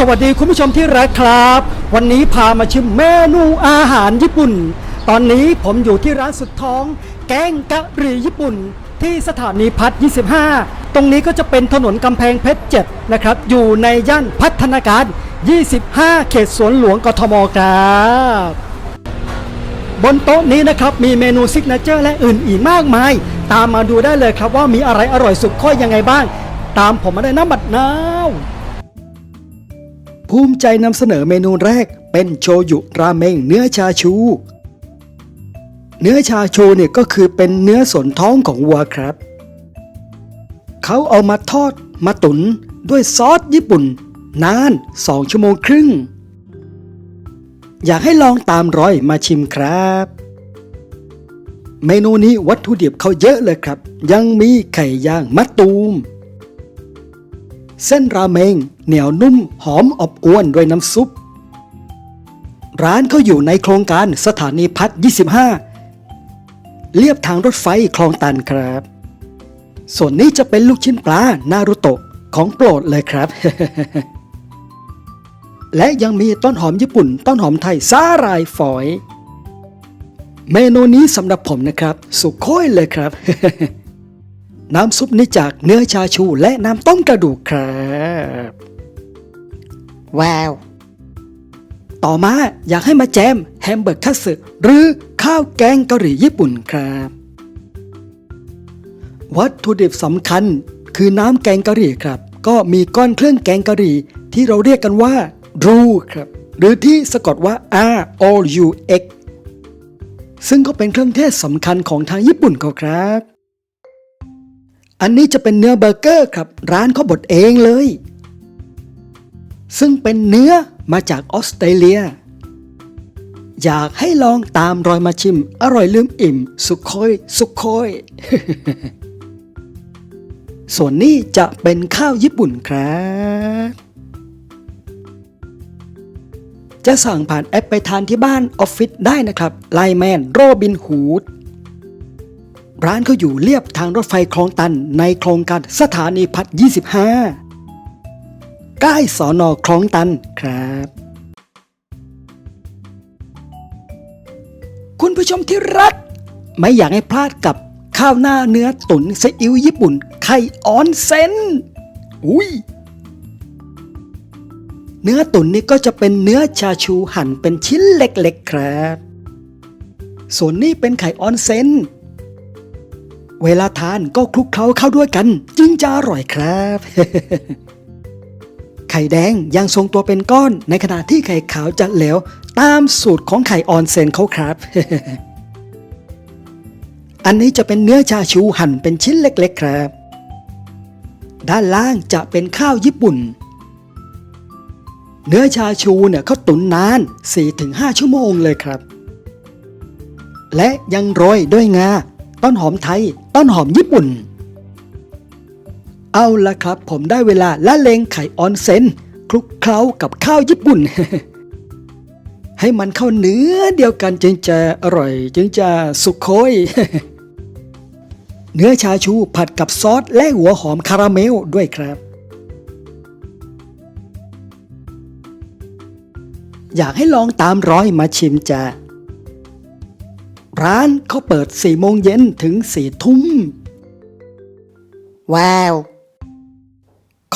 สวัสดีคุณผู้ชมที่รักครับ วันนี้พามาชิมเมนูอาหารญี่ปุ่น ตอนนี้ผมอยู่ที่ร้านสุดท้อง แกงกะหรี่ญี่ปุ่น ที่สถานีพัฒน์25 ตรงนี้ก็จะเป็นถนนกำแพงเพชร 7 นะครับ อยู่ในย่านพัฒนาการ 25 เขตสวนหลวงกทมครับบนโต๊ะนี้นะครับ มีเมนูซิกเนเจอร์และอื่นอีกมากมาย ตามมาดูได้เลยครับว่ามีอะไรอร่อยสุดข้อยยังไงบ้าง ตามผมมาได้น้ำบัดนาว ภูมิใจนำเสนอเมนูแรกเป็นโชยุราเมงเนื้อชาชู เนื้อชาชูเนี่ยก็คือเป็นเนื้อส่วนท้องของวัวครับ เขาเอามาทอดมาตุนด้วยซอสญี่ปุ่น นาน 2 ชั่วโมงครึ่ง อยากให้ลองตามรอยมาชิมครับ เมนูนี้วัตถุดิบเขาเยอะเลยครับ ยังมีไข่ย่างมะตูม เส้นราเมง เหนียวนุ่มหอมอบอวนด้วยน้ำซุป ร้านเขาอยู่ในโครงการสถานีพัฒน์25 เลียบทางรถไฟคลองตันครับ ส่วนนี้จะเป็นลูกชิ้นปลานารุโตะของโปรดเลยครับ และยังมีต้นหอมญี่ปุ่น ต้นหอมไทยสาหร่ายฝอย เมนูนี้สำหรับผมนะครับ สุดโค้ยเลยครับน้ำซุปนี่จากเนื้อชาชูและน้ำต้มกระดูกครับ ว้าวต่อมาอยากให้มาแจมแฮมเบอร์กคัตสึหรือข้าวแกงกะหรี่ญี่ปุ่นครับ วัตถุดิบสำคัญคือน้ำแกงกะหรี่ครับ ก็มีก้อนเครื่องแกงกะหรี่ที่เราเรียกกันว่ารูครับ หรือที่สะกดว่า R O U X ซึ่งก็เป็นเครื่องเทศสำคัญของทางญี่ปุ่นเขาครับ อันนี้จะเป็นเนื้อเบอร์เกอร์ครับ ร้านเขาบดเองเลย ซึ่งเป็นเนื้อมาจากออสเตรเลีย อยากให้ลองตามรอยมาชิม อร่อยลืมอิ่ม สุขโคอย สุขโคอย ส่วนนี้จะเป็นข้าวญี่ปุ่นครับ จะสั่งผ่านแอปไปทานที่บ้านออฟฟิศได้นะครับ ไลแมนโรบินฮูดร้านเขาอยู่เรียบทางรถไฟคลองตันในโครงการสถานีพัฒน์25 ใกล้สอนอคลองตันครับ คุณผู้ชมที่รัก ไม่อยากให้พลาดกับข้าวหน้าเนื้อตุ๋นซีอิ๊วญี่ปุ่น ไข่ออนเซนอุ้ยเนื้อตุ๋นนี่ก็จะเป็นเนื้อชาชูหั่นเป็นชิ้นเล็กๆครับ ส่วนนี้เป็นไข่ออนเซนเวลาทานก็คลุกเคล้าเข้าด้วยกัน จึงจะอร่อยครับ ข่แดงยังทรงตัวเป็นก้อน ในขณะที่ไข่ขาวจะเหลว ตามสูตรของไข่ออนเซนเขาครับอันนี้จะเป็นเนื้อชาชูหั่นเป็นชิ้นเล็กๆครับ ด้านล่างจะเป็นข้าวญี่ปุ่น เนื้อชาชูเนี่ยเขาตุ๋นนาน 4-5 ชั่วโมงเลยครับ และยังโรยด้วยงา ต้นหอมไทย ต้นหอมญี่ปุ่น เอาละครับ ผมได้เวลาละเลงไข่ออนเซนคลุกเคล้ากับข้าวญี่ปุ่น ให้มันเข้าเนื้อเดียวกันจึงจะอร่อย จึงจะสุกโคยเนื้อชาชูผัดกับซอสและหัวหอมคาราเมลด้วยครับ อยากให้ลองตามร้อยมาชิมจ้ะร้านเขาเปิด4โมงเย็นถึง4ทุ่ม ว้าว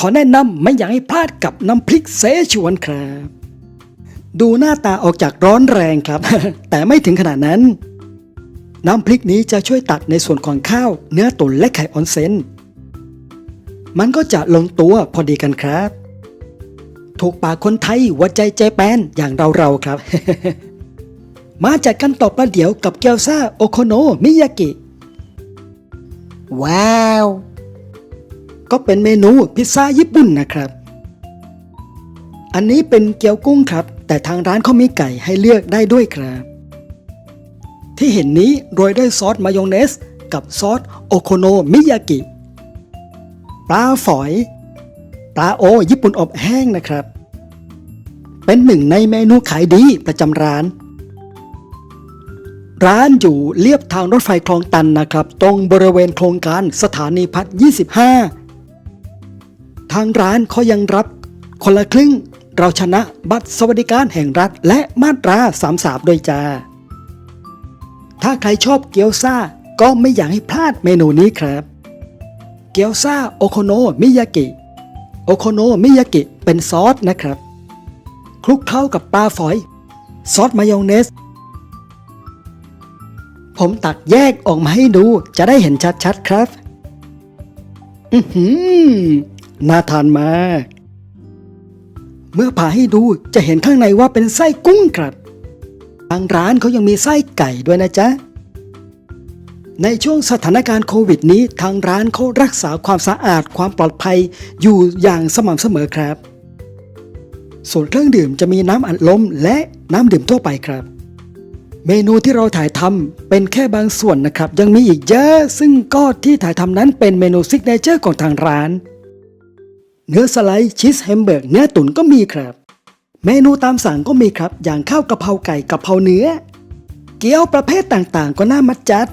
ขอแนะนำไม่อยากให้พลาดกับน้ำพริกเสฉวนครับ ดูหน้าตาออกจากร้อนแรงครับ แต่ไม่ถึงขนาดนั้น น้ำพริกนี้จะช่วยตัดในส่วนของข้าว เนื้อตุ๋นและไข่ออนเซนมันก็จะลงตัวพอดีกันครับ ถูกปากคนไทยหัวใจใจแปนอย่างเราๆครับ มาจัดกันต่อประเดี๋ยวกับเกียวซาโอโคโนมิยากิ ว้าว ก็เป็นเมนูพิซซ่าญี่ปุ่นนะครับ อันนี้เป็นเกี๊ยวกุ้งครับ แต่ทางร้านเขามีไก่ให้เลือกได้ด้วยครับ ที่เห็นนี้โรยด้วยซอสมายองเนส กับซอสโอโคโนมิยากิ ปลาฝอย ปลาโอญี่ปุ่นอบแห้งนะครับ เป็นหนึ่งในเมนูขายดีประจำร้านร้านอยู่เลียบทางรถไฟคลองตันนะครับ ตรงบริเวณโครงการสถานีพัฒน์25 ทางร้านเขายังรับคนละครึ่ง เราชนะบัตรสวัสดิการแห่งรัฐ และมาตรา33ด้วยจ้าถ้าใครชอบเกี๊ยวซ่าก็ไม่อยากให้พลาดเมนูนี้ครับ เกี๊ยวซ่าโอโคโนมิยากิ โอโคโนมิยากิเป็นซอสนะครับ คลุกเคล้ากับปลาฝอย ซอสมายองเนส ผมตักแยกออกมาให้ดูจะได้เห็นชัดๆครับ อือหือ น่าทานมาก เมื่อผ่าให้ดูจะเห็นข้างในว่าเป็นไส้กุ้งครับทางร้านเขายังมีไส้ไก่ด้วยนะจ๊ะ ในช่วงสถานการณ์โควิดนี้ ทางร้านเขารักษาความสะอาดความปลอดภัยอยู่อย่างสม่ำเสมอครับ ส่วนเครื่องดื่มจะมีน้ำอัดลมและน้ำดื่มทั่วไปครับ เมนูที่เราถ่ายทำเป็นแค่บางส่วนนะครับ ยังมีอีกเยอะ ซึ่งก็ที่ถ่ายทำนั้นเป็นเมนูซิกเนเจอร์ของทางร้าน เนื้อสไลด์ชีสแฮมเบอร์กเนื้อตุ๋นก็มีครับ เมนูตามสั่งก็มีครับ อย่างข้าวกะเพราไก่กะเพราเนื้อ เกี๊ยวประเภทต่างๆ ก็น่ามัดจัด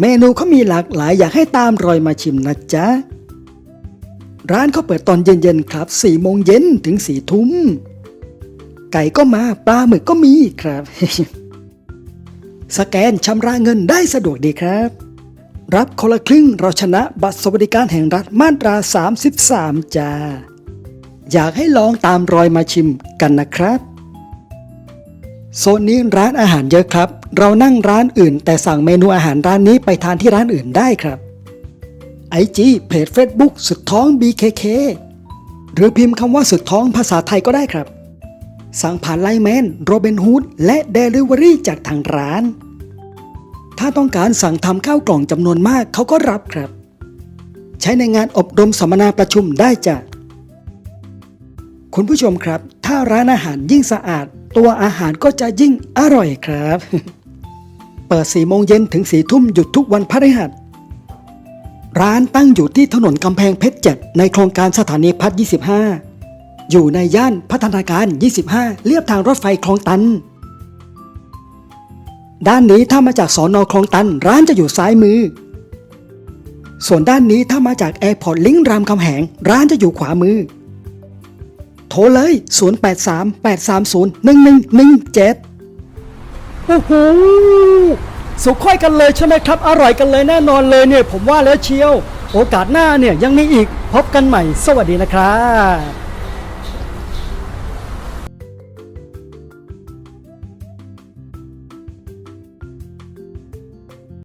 เมนูเขามีหลากหลายอยากให้ตามรอยมาชิมนะจ๊ะ ร้านเขาเปิดตอนเย็นๆครับ4โมงเย็นถึง4ทุ่ม ไก่ก็มาปลาหมึกก็มีครับ สแกนชำระเงินได้สะดวกดีครับ รับคนละครึ่งเราชนะบัตรสวัสดิการแห่งรัฐมาตรา 33จ้าอยากให้ลองตามรอยมาชิมกันนะครับ โซนนี้ร้านอาหารเยอะครับ เรานั่งร้านอื่น แต่สั่งเมนูอาหารร้านนี้ไปทานที่ร้านอื่นได้ครับไอจีเพจ Facebook สุดท้อง BKK หรือพิมพ์คำว่าสุดท้องภาษาไทยก็ได้ครับ สั่งผ่านไลน์แมนโรเบนฮูดและเดลิเวอรี่จากทางร้าน ถ้าต้องการสั่งทำข้าวกล่องจำนวนมากเขาก็รับครับ ใช้ในงานอบรมสัมมนาประชุมได้จ้ะคุณผู้ชมครับ ถ้าร้านอาหารยิ่งสะอาด ตัวอาหารก็จะยิ่งอร่อยครับ เปิด4โมงเย็นถึง4ทุ่มหยุดทุกวันพฤหัสร้านตั้งอยู่ที่ถนนกำแพงเพชรเจ็ดในโครงการสถานีพัฒน์25 อยู่ในย่านพัฒนาการ 25เลียบทางรถไฟคลองตัน ด้านนี้ถ้ามาจากสอนอคลองตันร้านจะอยู่ซ้ายมือ ส่วนด้านนี้ถ้ามาจากแอร์พอร์ตลิงก์รามคำแหง ร้านจะอยู่ขวามือ โทรเลย 083 830 1117 โอ้โห สุขค่อยกันเลยใช่ไหมครับ อร่อยกันเลยแน่นอนเลยเนี่ย ผมว่าแล้วเชียว โอกาสหน้าเนี่ยยังมีอีกพบกันใหม่ สวัสดีนะครับ